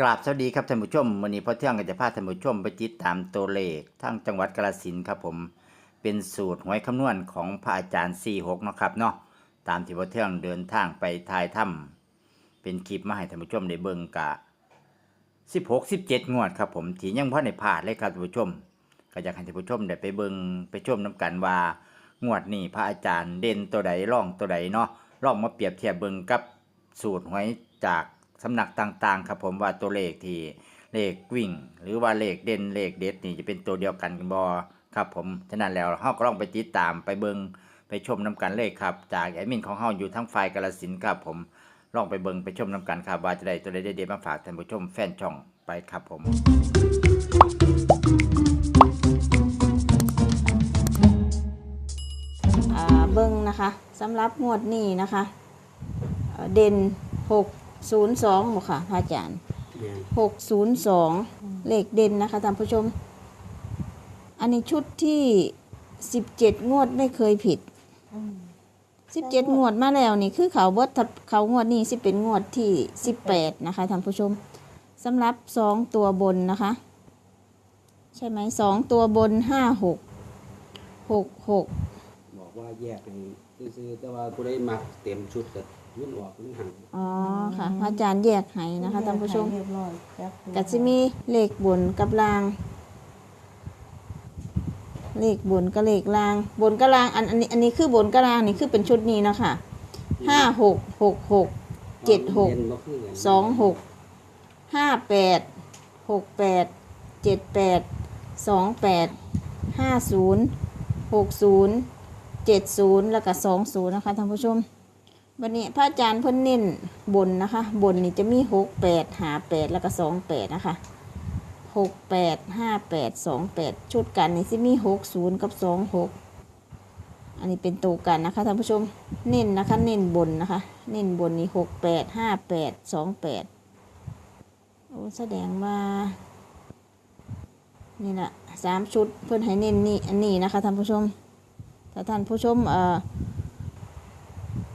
กราบสวัสดีครับท่านผู้ชมวันนี้พอเที่ยงก็จะพาท่านผู้ชมไปติดตามตัวเลขทั้งจังหวัดกาฬสินธุ์ครับผมเป็นสูตรหวยคำนวณของพระอาจารย์46เนาะครับเนาะตามที่พอเที่ยงเดินทางไปทายถ้ำเป็นคลิปมาให้ท่านผู้ชมได้เบิ่งกะ16 17 งวดครับผมที่ยังพ่อในพาดเลยครับท่านผู้ชม ก็อยากให้ท่านผู้ชมได้ไปเบิ่งไปชมน้กันว่างวดนี้พระอาจารย์เด่นตัวใดร่องตัวใดเนาะลองมาเปรียบเทียบเบิ่งกับสูตรหวยจาก สำนักต่างๆ ครับผมว่าตัวเลขที่เลขวิ่ง หรือว่าเลขเด่นเลขเด็ดนี่จะเป็นตัวเดียวกันบอครับผมฉะนั้นแล้วเฮาก็ลองไปติดตามไปเบิงไปชมนำกันเลขครับ จากแอดมินของเฮาอยู่ทั้งไฟกาลสินครับผมลองไปเบิงไปชมนำกันครับว่าจะได้ตัวเลขเด็ดมาฝากท่านผู้ชมแฟนช่องไปครับผมเบิ้งนะคะสำหรับงวดนี้นะคะ เด่น6 ศูนย์สองค่ะพระอาจารย์หกศูนย์สองเลขเด่นนะคะท่านผู้ชม อันนี้ชุดที่สิบเจ็ดงวดไม่เคยผิดสิบเจ็ดงวดมาแล้วนี่คือเขาเบิดเขางวดนี่สิเป็นงวดที่สิบแปดนะคะท่านผู้ชมสำหรับสองตัวบนนะคะ ใช่ไหมสองตัวบนห้าหกหกหกบอกว่าแยกไปซื้อแต่ว่ากูได้มาเต็มชุดกับ ยื่นออกมันหันอ๋อค่ะพระอาจารย์แยกให้นะคะท่านผู้ชมเรียบร้อยจับก็จะมีเลขบนกับลาง เลขบนกับเลขลาง บนกับลางอันอันนี้อันนี้คือบนกับลางนี่คือเป็นชุดนี้เนาะคะห้าหกหกหกเจ็ดหกเรียนบ่คือกันสองหกห้าแปดหกแปดเจ็ดแปดสองแปดห้าศูนย์หกศูนย์เจ็ดศูนย์แล้วก็สองศูนย์นะคะท่านผู้ชม วันนี้พระอาจารย์เพิ่นเน้นบนนะคะ บนนี่จะมีหกแปดหาแปดแล้วก็สองแปดนะคะหกแปดห้าแปดสองแปดชุดกันนี่จะมีหกศูนย์กับสองหกอันนี้เป็นตัวกันนะคะท่านผู้ชมเน้นนะคะ เน้นบนนะคะ เน้นบนนี่หกแปดห้าแปดสองแปดโอ้แสดงว่านี่แหละสามชุดเพื่อนให้เน้นนี่อันนี้นะคะท่านผู้ชมถ้าท่านผู้ชมเอ่อ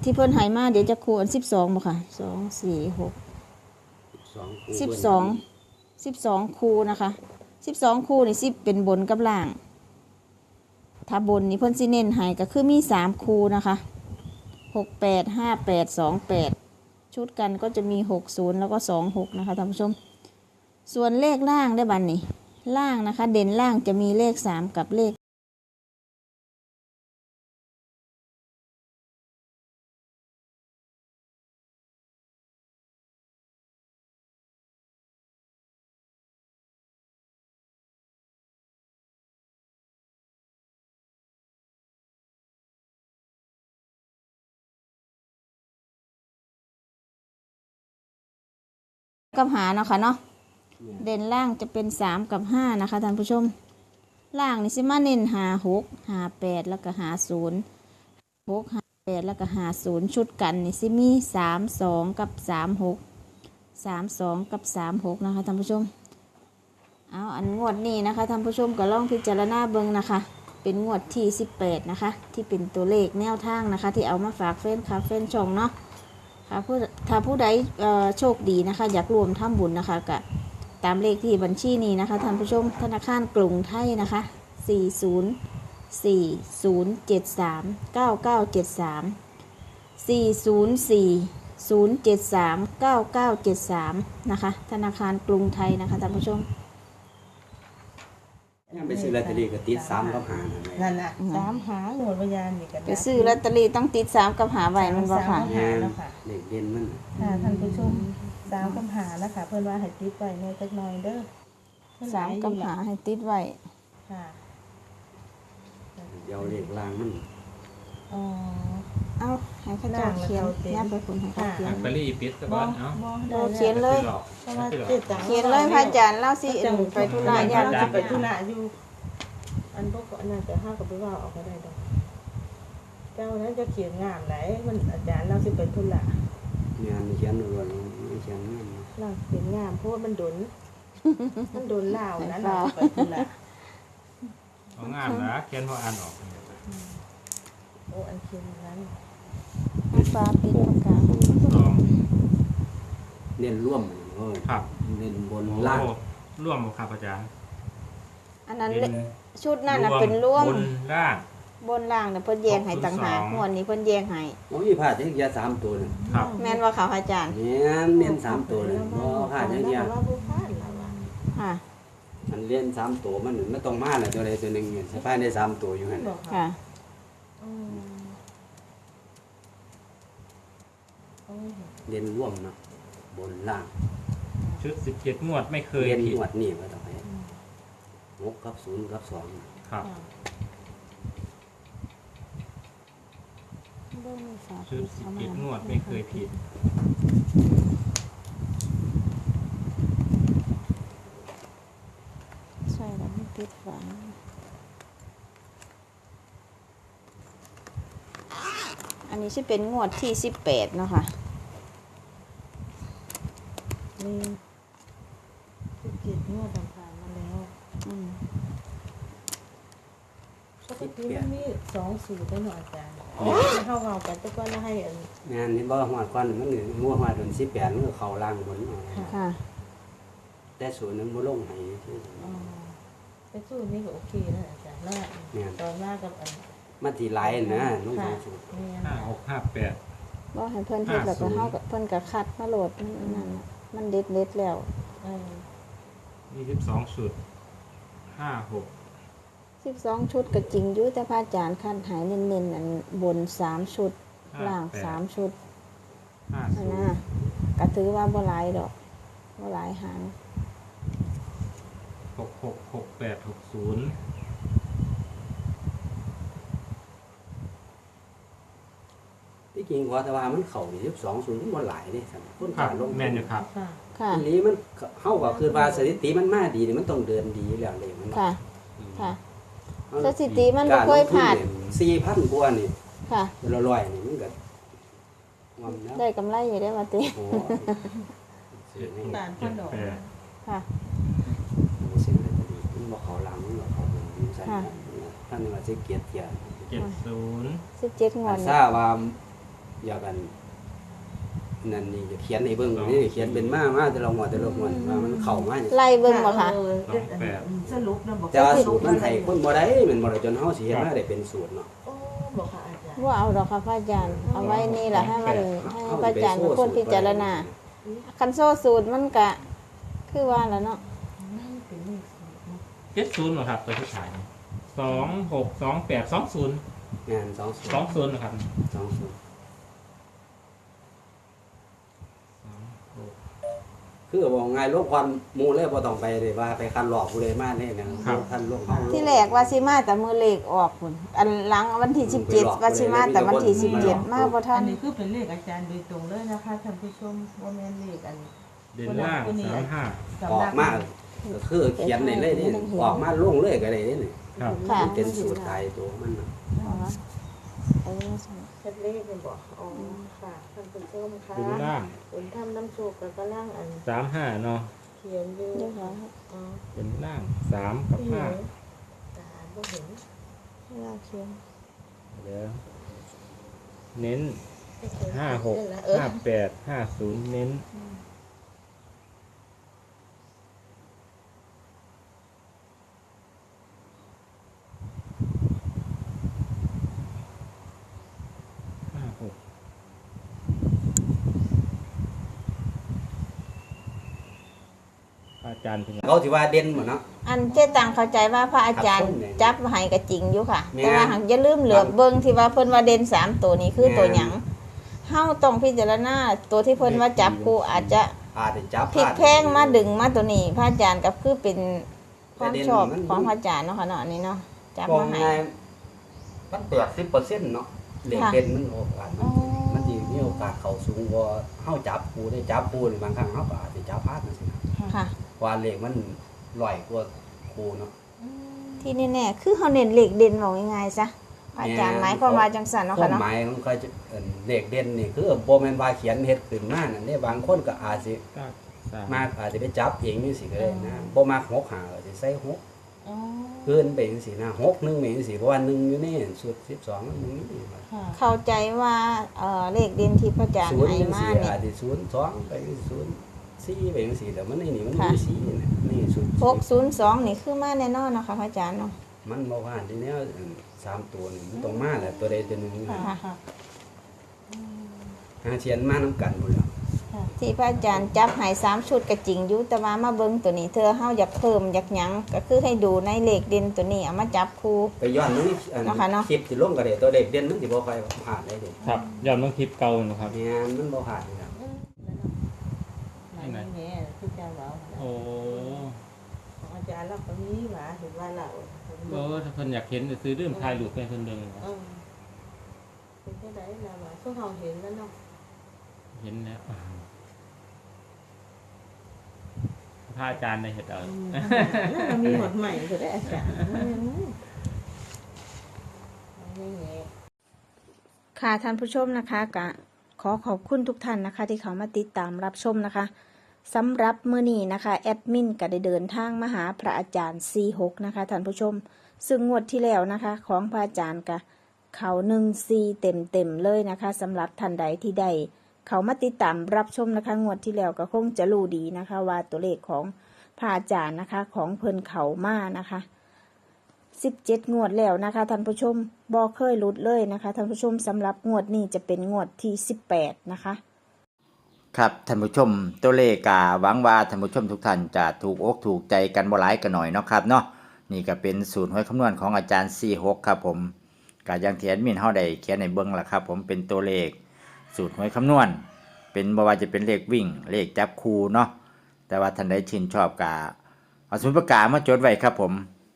ที่เพื่อนให้มาเดี๋ยวจะคูณสิบสองบ่ค่ะสองสี่หกสองคู่สิบสองสิบสองคูนะคะสิบสองคูนี่สิบเป็นบนกับล่าง ถ้าบนนี่เพื่อนสิเน้นให้ก็คือมีสามคูนะคะหกแปดห้าแปดสองแปดชุดกันก็จะมีหกศูนย์แล้วก็สองหกนะคะท่านผู้ชม ส่วนเลขล่างได้บันนี่ล่างนะคะ เด่นล่างจะมีเลขสามกับเลข กับหาเนาะค่ะเนาะเด่นล่างจะเป็นสามกับห้านะคะท่านผู้ชม ล่างนี่สิมาเน้นหาหกหาแปดแล้วก็หาศูนย์หกหาแปดแล้วก็หาศูนย์ชุดกันนี่สิมีสามสองกับสามหกสามสองกับสามหกนะคะท่านผู้ชมเอาอันงวดนี้นะคะท่านผู้ชมก็ลองพิจารณาเบิ่งนะคะ เป็นงวดที่สิบแปดนะคะ ที่เป็นตัวเลขแนวทางนะคะ ที่เอามาฝากเฟนคาเฟนช่องเนาะ ค่ะผู้ถ้าผู้ใดโชคดีนะคะ อยากรวมทำบุญนะคะกะตามเลขที่บัญชีนี้นะคะท่านผู้ชมธนาคารกรุงไทยนะคะ 40 4073 9973 404 073 9973 นะคะ ธนาคารกรุงไทยนะคะท่านผู้ชม ยังไปซื้อลอตเตอรี่ก็ติดสามกับหานั่นแหละนั่นน่ะสามหาหนวดวิญญาณนี่กันไปซื้อลอตเตอรี่ต้องติดสามกับหาไว้มันบ่ค่ะ งานเด็กเด่นมันค่ะท่านผู้ชมสามคำหาแล้วค่ะเพื่อนว่าให้ติดไว้ในจักหน่อยเด้อเพิ่นสามกับหาให้ติดไว้ค่ะเดี๋ยวเลขล่างมันอ๋อ เอาให้เข้าเจ้าเขียนยับไปคุณให้เขาเขียนลอตเตอรี่ปิดซะก่อนเอ้าบ่เราได้เขียนเลยหลอกเพราะว่าไม่หลอกเจ็ดจังเขียนเลยพระอาจารย์เล่าสิอันไปธุระอาญาญาติเราจะไปธุระอยู่ อันพวกอันนั้นจะห้ากับไปว่าออกก็ได้ดอกเจ้านั้นจะเขียนงามไหนมันอาจารย์เราสิไปธุระงานเขียนรวนไม่เขียนงานเราเขียนงามเพราะว่ามันดนมันดนลาวนะเราไปธุระเอางามนะเขียนพออ่านออก โอ้อันเขียนนั้น มีฟ้าปิดปากกาสองเน้นร่วมเออครับเล่นบนโอ้ล่างร่วมครับอาจารย์อันนั้นเป็นชุดนั่นน่ะเป็นร่วมบนล่าง บนล่างเนี่ยเพิ่นแยงให้ต่างหาก602งวดนี้เพิ่นแยงให้โอ้ยพลาดจังยาสามตัวนึงครับ แม่นว่าเขาอาจารย์เนี่ยเรียนสามตัวนึงบ่พลาดจังยาว่าผู้พลาดแล้วว่าค่ะอันเรียนสามตัวมันไม่ต้องมาแหละตัวใดตัวหนึ่งเนี่ยสภาพได้สามตัวอยู่หั่นค่ะ อืมโอ้ย เรียนร่วมเนาะบนล่างชุดสิบเจ็ดงวดไม่เคยเรียนผิดหวดนี่ก็ต้องไปหกกับศูนย์กับสองครับ ชุดสิบเจ็ดงวดไม่เคยผิดใช่แล้วมันติดฝาอันนี้จะเป็นงวดที่สิบแปดเนาะค่ะ มีสิบเจ็ดงวดผ่านๆมาแล้วอืมปกติมันมีสองสูตรได้หน่อยอาจารย์เข้าเงากันแต่ก็ให้อันงานนี้บ่หวดก่อนมันนี่งัวหวดจนสิบแปดมันก็เข้าล่างบนเอาค่ะ แต่ศูนย์นั้นบ่ลงให้ที่อ๋อแต่สูตรนี้ก็โอเคนะอาจารย์แล้วเนี่ยตอนมากับอันมันทีหลายนะลงค่ะสองสูตร เนี่ยห้าหกห้าแปด บ่ให้เพิ่นเฮ็ดแล้วก็50เฮาก็เพิ่นก็คัดมาโหลดมันอันนั่นน่ะ มันเด็ดเด็ดๆแล้วเออยี่สิบสองชุดห้าหก12ชุดก็จริงอยู่แต่พระอาจารย์คัดใหายเน้นๆอันบน3ชุดล่าง3ชุดห้าอัศูนนน่ะย์ก็ถือว่าบ่หลายดอกบ่หลายหางหกหกหกแปดหกศูนย์ ที่จริงว่าแต่ว่ามันเข้านี่12ศูนย์มันบ่หลายเด้ซั่นคนครัขาบดลงแม่นอยู่ครับ ค่ะ ค่ะ อันนี้มันเฮาก็คือว่าสถิติมันมาดีนี่มันต้องเดินดีอยู่แล้วเลยมันค่ะ ค่ะเฮาสถิติมันบ่เคยพลาด4,000กว่านี่ค่ะละร้อยนี่มันก็งอมแล้วได้กำไรอยู่ได้อว่าติโอ้เจ็ดหกด่านพัเจ็นดดอกแปดค่ะ เส้นเลยมันบ่เข้าหลังมันบ่เข้าบนมันใส่ค่ะ ท่านนี่ว่าสิเกียรติเกียรติเจ็ดศูนย์17งวอัดนนี่ทราบว่า อยากกันนั่นนี่จะเขียนให้เบิ่งนี่เขียนเป็นมามาแต่ละหัวแต่ละหัวว่ามันเข้ามาเนี่ยไล่เบิ่งบ่ค่ะเออสรุปนะบอกแต่ว่าสูตรมันให้คนบ่ได้แมันบ่ได้จนเฮาสิเฮ็ดมาได้เป็นสูตรเนาะโอ้บอกค่ะอาจารย์ว่าเอาดอกค่ะพระอาจารย์ เอาไว้นี่แหละให้มันให้พระอาจารย์เป็นคนพิจารณาคันโซ่สูตรมันกะ คือว่าแล้วเนาะนั่นเป็นเลขสูตรเนาะเจ็ดศูนย์เหรอครับตัวที่ขายสองหกสองแปดสองศูนย์งาน2สูตรสองศูนย์นะครับ2สูตรสองหก คือว่าง่ายลบความหมู่เลยบ่ต้องไปเลยว่าไปคันหลอกผู้ใดมาเนี่ยนะท่านลงเฮาที่แรกว่าสิมาแต่มือเลขออกพุ่นอันหลังวันที่สิบเจ็ดว่าสิมาแต่วันที่สิบเจ็ดมาบ่ทัอันนนี้คือเป็นเลขอาจารย์โดยตรงเลยนะคะท่านผู้ชมว่าแม่นเลขอันเด่นล่างสามห้าออกมาก็คือเขียนได้เลยนี่ออกมาลงเลยก็ได้นี่ครับค่ะเป็นสูตรตายตัวมันน่ะ อ๋อเออสองเช็ดเลขเป็นบอกอ๋อค่ะท่านผู้ชมค่ะเด่นล่างเป็นทำน้ำโชกกับกระล่างอันสามห้าเนาะเขียนอยู่เดี๋ยวค่ะอ๋อเด่นล่างสามกับที่ห้าแต่อ่านบ่เห็นให้เราเขียนเดี๋ยวเน้นห้าหกเออห้าแปดห้าศูนย์เน้น อาจารย์เป็นไงเขาสิว่าเด่นหมดเนาะ อันเจ๊ตังเข้าใจว่าพระอาจารย์ครับผมจับให้ก็จริงอยู่ค่ะ แม่นแต่ว่าหักอย่าลืมเหลือบเบิ่งที่ว่าเพิ่นว่าเด่นสามตัวนี้คือแม่นตัวหยังเฮาต้องพิจารณาตัวที่เพิ่นว่าจับกูอาจจะอาจจะจับพลิกแพงมาดึงมาตัวนี้ พระอาจารย์ก็คือเป็นความประเด็นชอบมันของพระอาจารย์เนาะค่ะเนาะอันนี้เนาะจับบอกมาให้ไงมันแปดสิบเปอร์เซ็นต์เนาะเลขค่ะเป็นมันโอกาสมันอ๋อ มันสิมีโอกาสเข้าสูงกว่าเฮาจับปูได้จับปูนี่บางครั้งเฮาก็อาจจะจับพลาดจังซี่นะค่ะเพราะ ว่าเลขมันลอยกว่าครูเนาะ ที่แน่ๆคือเขาเน้นเหล็กเด่นบอกง่ายๆซะพระอาจารย์หมายความว่าจังสันเนาะควาค่ะมเนาะหมายของเขาจะเอิ่นเลขเด่นนี่คือบ่แม่นว่าเขียนเฮ็ดขึ้นมานั่นเด้บางคนก็อาจสิเก้าสามมากอาจจะไปจับเองนี่สิก็ได้นะบ่มักหกหาก็สิใส่หกอ๋อเกินไปจังซี่นะหกหนึงแม่นจังซี่เพราะว่าหนึ่งอยู่นี่สุด12มันมีค่ะเข้าใจว่าเอ่อเลขเด่นที่พระอาจารย์ศูนย์ให้จังมาซี่เนี่ยอาจสิศูนย์สองไปศูนย์ สีไปจังซี่แต่มันนี่นี่มันค่ะมีสีนะนี่สุดหกศูนย์สองนี่คือมาแน่นอนเนาะค่ะพระอาจารย์เนาะมันบ่ผ่านทีเนี้ยสามตัวนี่มันต้องมาแหละตัวใดตัวหนึงค่ะค่ะหาเทียนมานํกันหมดแล้วที่พระอาจารย์จับใหายสามชุดก็จริงอยู่แต่ว่ามาเบิ่งตัวนี้เธอเฮาอยากเพิ่มอยากหยังก็คือให้ดูในเลขเด่นตัวนี้เอามาจับคู่ไปย้อนมันนี่อันเนาะค่ะเนาะคลิปสิลงก็ได้ตัวเด็กเด่นมันสิบ่ค่อยผ่านได้เด้ครับยอดมันคลิปเก่านะครับแม่นมันบ่ผ่านครับไหนแม่ที่เจ้าเรา โอ้ ของอาจารย์เรา ก็มีหว่าเห็นว่าเราเออถ้าเพิ่นอยากเห็นจะซื้อเรื่องถ่ายรูปให้เพิ่นเบิ่งนะเออเป็นแค่ไหนเราว่าพวกเราเห็นแล้วเนาะเห็นแล้วพระอาจารย์ในเห็ดเอาอืมแล้วมีหมดใหม่ก็ได้อาจารย์นี่ไงค่ะท่านผู้ชมนะคะกะขอขอบคุณทุกท่านนะคะ ที่เขามาติดตามรับชมนะคะ สำหรับมือนี้นะคะแอดมินก็ได้เดินทางมาหาพระอาจารย์ C6 นะคะท่านผู้ชม ซึ่งงวดที่แล้วนะคะ ของพระอาจารย์กะเขาหนึ่งซีเต็มเต็มๆเลยนะคะสำหรับท่านใดที่ได้เขามาติดตามรับชมนะคะงวดที่แล้วก็คงจะรู้ดีนะคะ ว่าตัวเลขของพระอาจารย์นะคะ ของเพิ่นเขามานะคะ17งวดแล้วนะคะท่านผู้ชมบอเคยลุดเลยนะคะท่านผู้ชมสำหรับงวดนี้จะเป็นงวดที่18นะคะ ครับท่านผู้ชมตัวเลขกาหวังว่าท่านผู้ชมทุกท่านจะถูกอกถูกใจกันบ่หลายกันหน่อยเนาะครับเนาะนี่ก็เป็นสูตรหวยคำนวณของอาจารย์ 46 ครับผมกาอย่างที่แอดมินเฮาได้เขียนในเบิ่งล่ะครับ ผมเป็นตัวเลข สูตรหวยคำนวณ เป็นบ่ว่าจะเป็นเลขวิ่ง เลขจับคูเนาะแต่ว่าท่านใดชื่นชอบกาเอาสมุดประกามาจดไว้ครับผม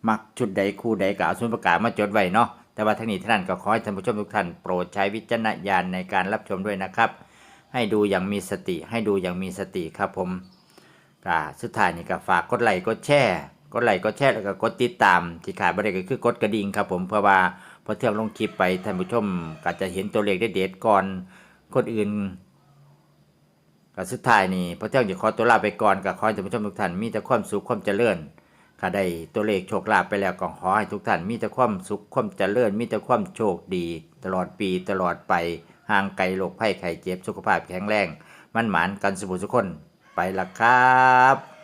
มักชุดใดคู่ใดก็เอาสมุดประกามาจดไว้เนาะแต่ว่าทั้งนี้ท่านก็ขอให้ท่านผู้ชมทุกท่านโปรดใช้วิจารณญาณในการรับชมด้วยนะครับ ให้ดูอย่างมีสติ ให้ดูอย่างมีสติครับผมก็สุดท้ายนี่ก็ฝากกดไลค์กดแชร์กดไลค์กดแชร์แล้วก็กดติดตาม ที่ขาดบ่ได้ก็คือกดกระดิ่งครับผมเพราะว่าพอเที่ยงลงคลิปไปท่านผู้ชมก็จะเห็นตัวเลขได้เด็ดก่อนคนอื่นก็สุดท้ายนี่พอเที่ยงจะขอตัวลาไปก่อนก็ขอให้ท่านผู้ชมทุกท่านมีแต่ความสุขความเจริญก็ได้ตัวเลขโชคลาภไปแล้วก็ขอให้ทุกท่านมีแต่ความสุขความเจริญมีแต่ความโชคดี ตลอดปีตลอดไป ห่างไกลโรคภัยไข้เจ็บสุขภาพแข็งแรง มั่นหมานกันสุขสุขคนไปละครับ